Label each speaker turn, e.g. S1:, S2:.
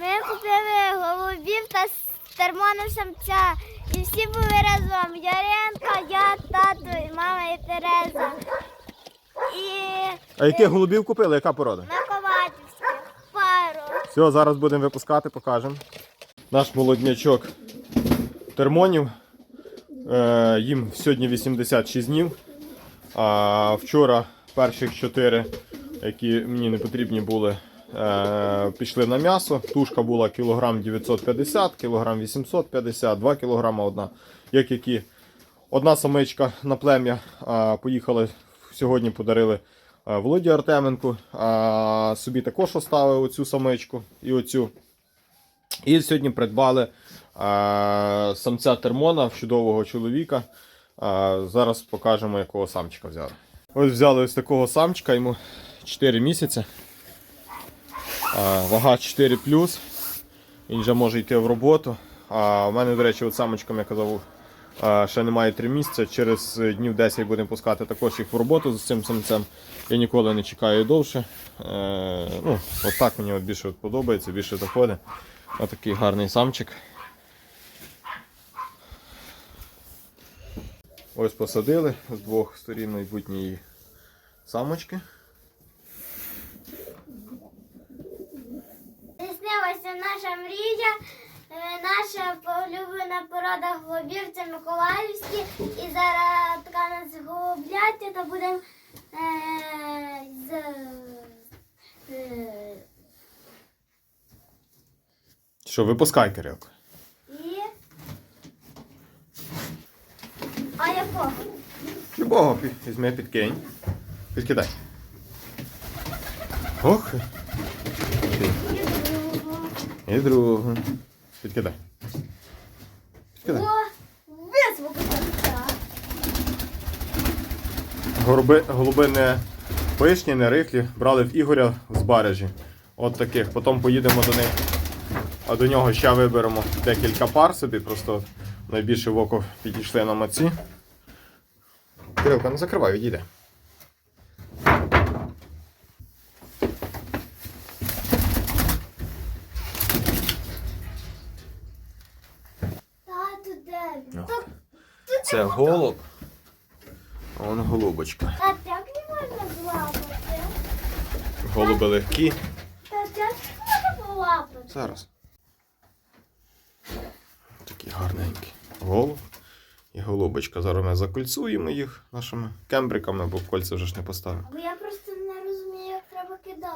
S1: Ми купили голубів та с- термону самця. І всі були разом. Яринка, я, тато, і мама і Тереза. І
S2: А яких голубів купили? Яка порода?
S1: Миколаївських пару.
S2: Все, зараз будемо випускати, покажемо. Наш молоднячок термонів. Е, їм сьогодні 86 днів. А вчора перших 4, які мені не потрібні були, пішли на м'ясо. Тушка була кілограм 950, кілограм 850, 2 кілограма одна. Як які одна самичка на плем'я а, поїхали сьогодні, подарили Володі Артеменку. Собі також оставив оцю самичку і оцю. І сьогодні придбали самця термона чудового чоловіка. Зараз покажемо, якого самчика взяли. Ось взяли ось такого самчика, йому 4 місяці. Вага 4 Він вже може йти в роботу. А в мене, до речі, от самочкам я казав, ще немає 3 місяці. Через днів 10 будемо пускати також їх в роботу з цим самцем. Я ніколи не чекаю довше. Е, ну, от так мені от більше от подобається, більше заходить. Отакий гарний самчик. Ось посадили з двох сторін майбутньої самочки.
S1: Здійснилася наша мрія. Е, Наша улюблена порода голубів це Миколаївські. І зараз така нас голубляться, то будемо е, з. е,
S2: Що, випускай, Кирилко.
S1: і. А якого?
S2: Любого пі- візьми підкинь. Підкидай. Ох. І другу. Підкидай. Підкидай.
S1: О.
S2: Голуби, не пишні, не рихлі. Брали в Ігоря з барежі. От таких. Потім поїдемо до них. А до нього ще виберемо декілька пар собі. Просто найбільше в око підійшли на маці. Кирилка, не закривай, відійде.
S1: Тату, де він?
S2: Ох.
S1: Та-
S2: Це голуб. А вон голубочка.
S1: Та як не можна злапати?
S2: Голуби легкі.
S1: Та як не можна злапати?
S2: Зараз. Такі гарненькі. Голуб і голубочка. Зараз ми закольцуємо їх нашими кембриками, бо кольця вже ж не поставимо.
S1: Бо я просто не розумію, як треба кидати.